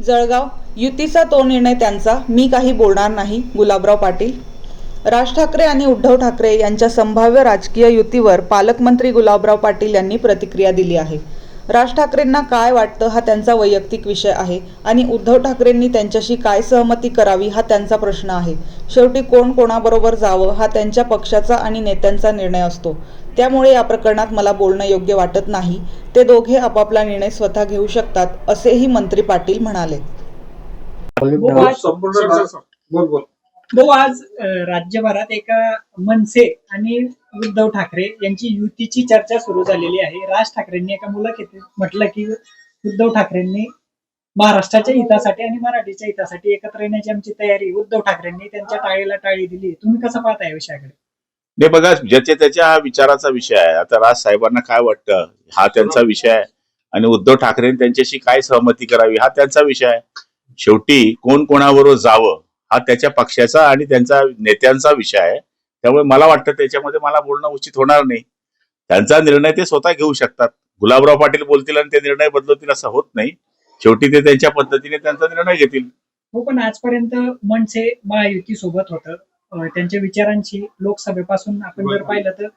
जळगाव युतीचा तो निर्णय त्यांचा मी काही बोलणार नाही गुलाबराव पाटील. राज ठाकरे आणि उद्धव ठाकरे यांच्या संभाव्य राजकीय युतीवर पालकमंत्री गुलाबराव पाटील यांनी प्रतिक्रिया दिली आहे. राज ठाकरेंना काय वाटतं हा त्यांचा वैयक्तिक विषय आहे आणि उद्धव ठाकरेंनी त्यांच्याशी काय सहमती करावी हा त्यांचा प्रश्न आहे. शेवटी कोण कोणाबरोबर जावं हा त्यांच्या पक्षाचा आणि नेत्यांचा निर्णय असतो. त्यामुळे या प्रकरणात मला बोलणं योग्य वाटत नाही. ते दोघे आपापला निर्णय स्वतः घेऊ शकतात असेही मंत्री पाटील म्हणाले. भाऊ, आज- राज्यभरात एका मनसे आणि उद्धव ठाकरे यांची युतीची चर्चा सुरू झालेली आहे. राज ठाकरेंनी एका मुलाखतीत म्हटलं की उद्धव ठाकरेंनी महाराष्ट्राच्या हितासाठी आणि मराठीच्या हितासाठी एकत्र येण्याची आमची तयारी उद्धव ठाकरेंनी त्यांच्या टाळीला टाळी दिली तुम्ही कसं पाहताय विषयाकडे? नाही बघा ज्याच्या त्याच्या विचाराचा विषय आहे. आता राज साहेबांना काय वाटतं? हा त्यांचा विषय आहे. आणि उद्धव ठाकरेंनी त्यांच्याशी काय सहमती करावी? हा त्यांचा विषय आहे. शेवटी कोण कोणाबरोबर जावं? हा त्याच्या पक्षाचा आणि त्यांचा नेत्यांचा विषय आहे. त्यामुळे मला वाटतं त्याच्यामध्ये मला बोलणं उचित होणार नाही. त्यांचा निर्णय ते स्वतः घेऊ शकतात. गुलाबराव पाटील बोलतील आणि ते निर्णय बदलवतील असं होत नाही. शेवटी ते त्यांच्या पद्धतीने त्यांचा निर्णय घेतील. हो पण आजपर्यंत मनसे महायुती सोबत होतं त्यांच्या विचारांची लोकसभेपासून आपण जर पाहिलं तर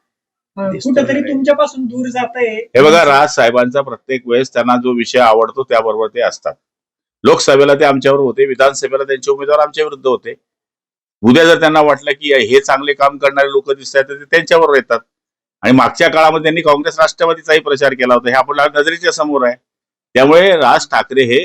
कुठंतरी तुमच्यापासून दूर जात आहे हे बघा राज साहेबांचा प्रत्येक वेळेस त्यांना जो विषय आवडतो त्याबरोबर ते असतात. लोकसभेला ते आमच्यावर होते विधानसभेला त्यांचे उमेदवार आमच्या विरुद्ध होते. उद्या जर त्यांना वाटलं की हे चांगले काम करणारे लोक दिसत आहेत तर ते त्यांच्यावर येतात. आणि मागच्या काळामध्ये त्यांनी काँग्रेस राष्ट्रवादीचाही प्रचार केला होता. हे आपल्या नजरेच्या समोर आहे. त्यामुळे राज ठाकरे हे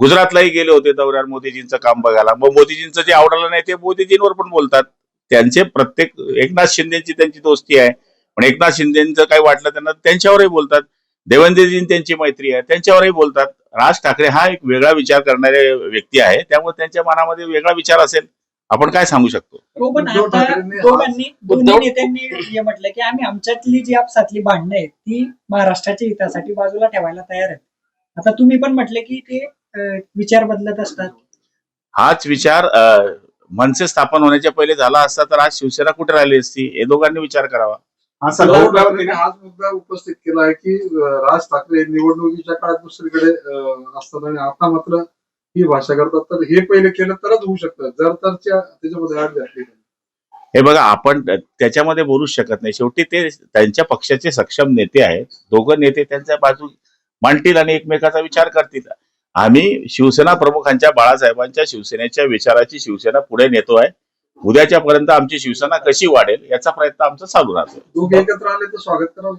गुजरातलाही गेले होते दौऱ्यावर मोदीजींचं काम बघायला. मग मोदीजींचं जे आवडलं नाही ते मोदीजींवर पण बोलतात. त्यांचे प्रत्येक एकनाथ शिंदेची त्यांची दोस्ती आहे. पण एकनाथ शिंदेचं काही वाटलं त्यांना त्यांच्यावरही बोलतात. देवेंद्रजी त्यांची मैत्री आहे. त्यांच्यावरही बोलतात. राज ठाकरे हा एक वेगळा विचार करणारे व्यक्ती आहे. त्यामुळे त्यांच्या मनामध्ये वेगळा विचार असेल आपण काय सांगू शकतो? हो दोन्ही नेत्यांनी हे म्हटलं की आम्ही आमच्यातली जी आपसातली भांडणं आहेत ती महाराष्ट्राच्या हितासाठी बाजूला ठेवायला तयार आहेत. आता तुम्ही पण म्हटले की ते विचार बदलत असतात. हाच विचार मनसे स्थापन होण्याच्या पहिले झाला असता तर आज शिवसेना कुठे राहिली असती? हे दोघांनी विचार करावा. हाच मुद्दा उपस्थित केला आहे की राज ठाकरे निवडणुकीच्या काळात दुसरीकडे असतात आणि आता मात्र ही भाषा करतात. तर हे पहिले केलं तरच होऊ शकतं. जर तरच्या त्याच्यामध्ये आड घातली हे बघा आपण त्याच्यामध्ये बोलूच शकत नाही. शेवटी ते त्यांच्या पक्षाचे सक्षम नेते आहेत. दोघं नेते त्यांच्या बाजू मांडतील आणि एकमेकाचा विचार करतील. आम्ही शिवसेना प्रमुखांच्या बाळासाहेबांच्या शिवसेनेच्या विचाराची शिवसेना पुढे नेतो आहे. उद्याच्या पर्यंत आमची शिवसेना कशी वाढेल याचा प्रयत्न आमचा चालू राहतो. एकत्र आले तर स्वागत करावं.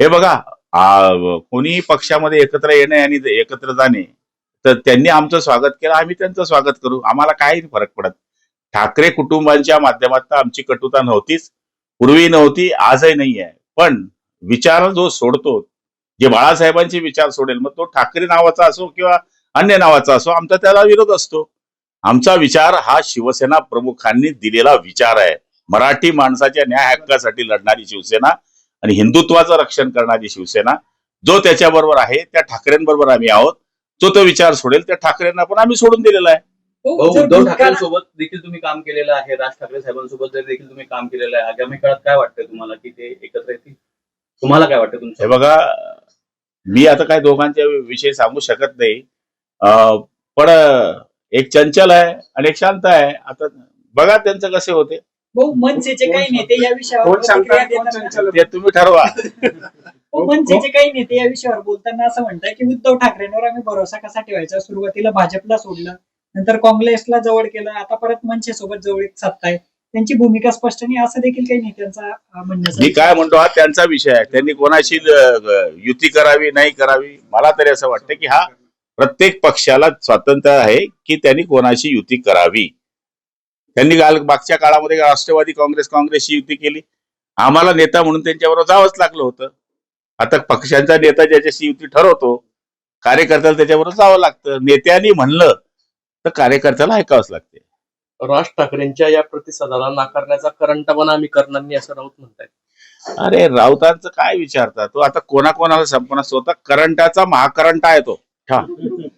हे बघा कोणी पक्षामध्ये एकत्र येणे आणि एकत्र जाणे तर त्यांनी आमचं स्वागत केलं आम्ही त्यांचं स्वागत करू. आम्हाला काही फरक पडत. ठाकरे कुटुंबांच्या माध्यमातून आमची कटुता नव्हतीच पूर्वी नव्हती आजही नाही आहे. पण विचार जो सोडतो जे बाळासाहेबांचे विचार सोडेल मग तो ठाकरे नावाचा असो किंवा अन्य नावाचा असो आमचा त्याला विरोध असतो. आमचा विचार हा शिवसेना प्रमुखांनी दिलेला विचार आहे. मराठी माणसाच्या न्याय हक्कासाठी लढणारी शिवसेना आणि हिंदुत्वाचं रक्षण करणारी शिवसेना जो त्याच्याबरोबर आहे त्या ठाकरेंबरोबर आम्ही आहोत. जो तो विचार सोडेल त्या ठाकरेंना पण आम्ही सोडून दिलेला आहे. हो, उद्धव ठाकरेंसोबत देखील तुम्ही काम केलेलं आहे. राज ठाकरे साहेबांसोबत जर देखील तुम्ही काम केलेलं आहे. आगामी काळात काय वाटतंय तुम्हाला की ते एकत्र येतील? तुम्हाला काय वाटतं हे तुमचं बघा मी आता काय दोघांच्या विषयी सांगू शकत नाही. पण एक चंचल आहे आणि एक शांत आहे. आता बघा त्यांचं कसे होते. भाऊ मनसेचे काही नेते या विषयावर कोण शांत प्रतिक्रिया आहे, कोण देताना- चंचल ते तुम्ही ठरवा. हो, मनसेचे काही नेते या विषयावर बोलताना असं म्हणतात की उद्धव ठाकरेंवर आम्ही भरोसा कसा ठेवायचा? सुरुवातीला भाजपला सोडलं नंतर काँग्रेसला जवळ केलं आता परत मनसे सोबत जवळ सत्ता आहे त्यांची भूमिका स्पष्ट नाही असं देखील काही नेत्यांचा म्हणण्याचा मी काय म्हणतो हा त्यांचा विषय आहे. त्यांनी कोणाशी अं, युती करावी नाही करावी मला तरी असं वाटतं की हा प्रत्येक पक्षाला स्वातंत्र्य आहे की त्यांनी कोणाशी युती करावी. त्यांनी काल मागच्या काळामध्ये राष्ट्रवादी काँग्रेस काँग्रेसची युती केली. आम्हाला नेता म्हणून त्यांच्याबरोबर जावंच लागलं होतं. आता पक्षांचा नेता ज्याच्याशी युती ठरवतो कार्यकर्त्याला त्याच्याबरोबर जावं लागतं. नेत्यांनी म्हणलं तर कार्यकर्त्याला ऐकावंच लागते. राज ठाकरेंच्या या प्रतिसादाला नाकारण्याचा करंटपणा आम्ही करणार नाही असं राऊत म्हणतायत. अरे राऊतांचं काय विचारता? तो आता कोणाकोणाला संपणार स्वतः करंटाचा महाकरंट आहे तो. हा